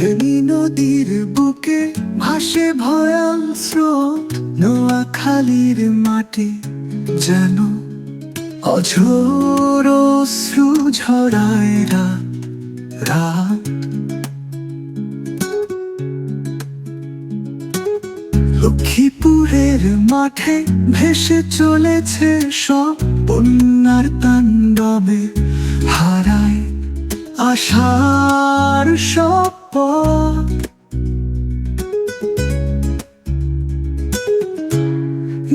ফেনী নদীর বুকে ভাসে ভয়াল স্রোত, নোয়াখালীর মাটি যেন অঝোর অশ্রু ঝরায় রাত। লক্ষ্মীপুরের মাঠে ভেসে চলেছে সব, বন্যার তাণ্ডবে হারায় আশার সব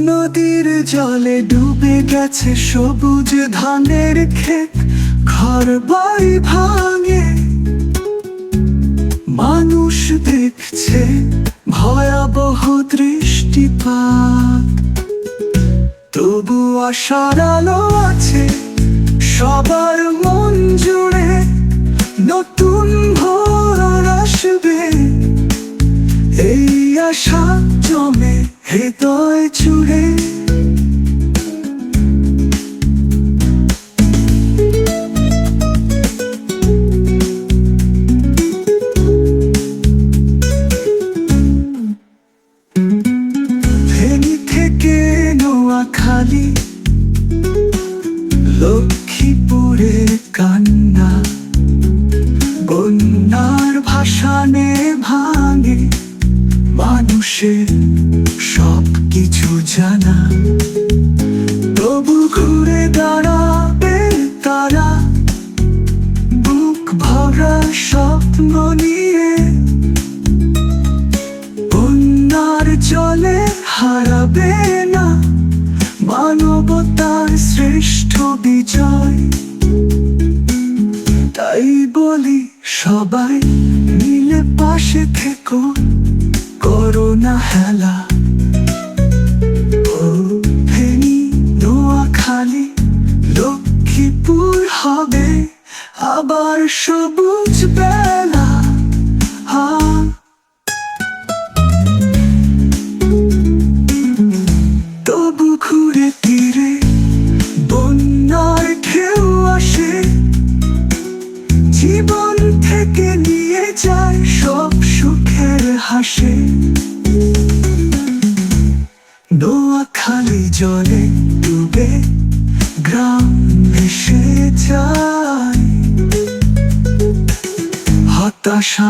নদীর জলে ডুবে গেছে সবুজ ধানের ক্ষেত, ঘর বাড়ি ভাঙে। মানুষ দেখছে ভয়াবহ দৃষ্টিপাত। তবু আশার আলো আছে, সবার মন জুড়ে নতুন ভোর আসবে। এই আশা জমে হৃদয় জুড়ে থেকে লক্ষ্মীপুরের ভাঙে মানুষের সব কিছু জানা। তবু ঘুরে দাঁড়াবে তারা, বুক ভরা স্বপ্ন নিয়ে। বন্যার জলে হারাবে না মানবতার শ্রেষ্ঠ বিজয়। তাই বলি সবাই মিলে পাশে থেকো হেলা। ও নোয়াখালী লক্ষ্মীপুর হবে আবার সবুজ বেলা। তবু ঘুরে জলে ডুবে গ্রাম ভেসে যায়। হতাশা